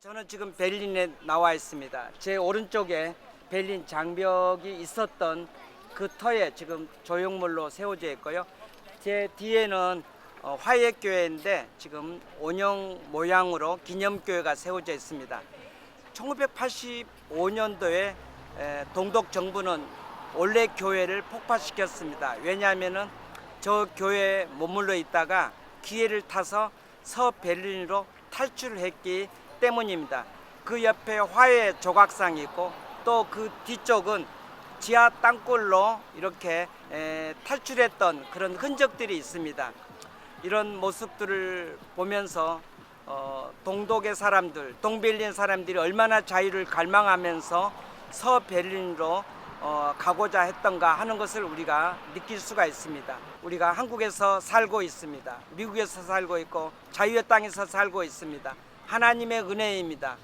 저는 지금 베를린에 나와 있습니다. 제 오른쪽에 베를린 장벽이 있었던 그 터에 지금 조형물로 세워져 있고요. 제 뒤에는 어, 화예교회인데 지금 원형 모양으로 기념교회가 세워져 있습니다. 1985년도에 동독 정부는 원래 교회를 폭파시켰습니다. 왜냐하면은 저 교회에 머물러 있다가 기회를 타서 서베를린으로 탈출을 했기 때문입니다. 그 옆에 화해 조각상이 있고 또 그 뒤쪽은 지하 땅굴로 이렇게 에, 탈출했던 그런 흔적들이 있습니다. 이런 모습들을 보면서 어, 동독의 사람들, 동베를린 사람들이 얼마나 자유를 갈망하면서 서베를린으로 어, 가고자 했던가 하는 것을 우리가 느낄 수가 있습니다. 우리가 한국에서 살고 있습니다. 미국에서 살고 있고 자유의 땅에서 살고 있습니다. 하나님의 은혜입니다.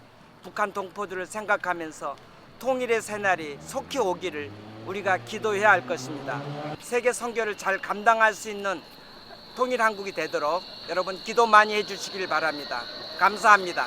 북한 동포들을 생각하면서 통일의 새날이 속히 오기를 우리가 기도해야 할 것입니다. 세계 선교를 잘 감당할 수 있는 통일 한국이 되도록 여러분 기도 많이 해주시길 바랍니다. 감사합니다.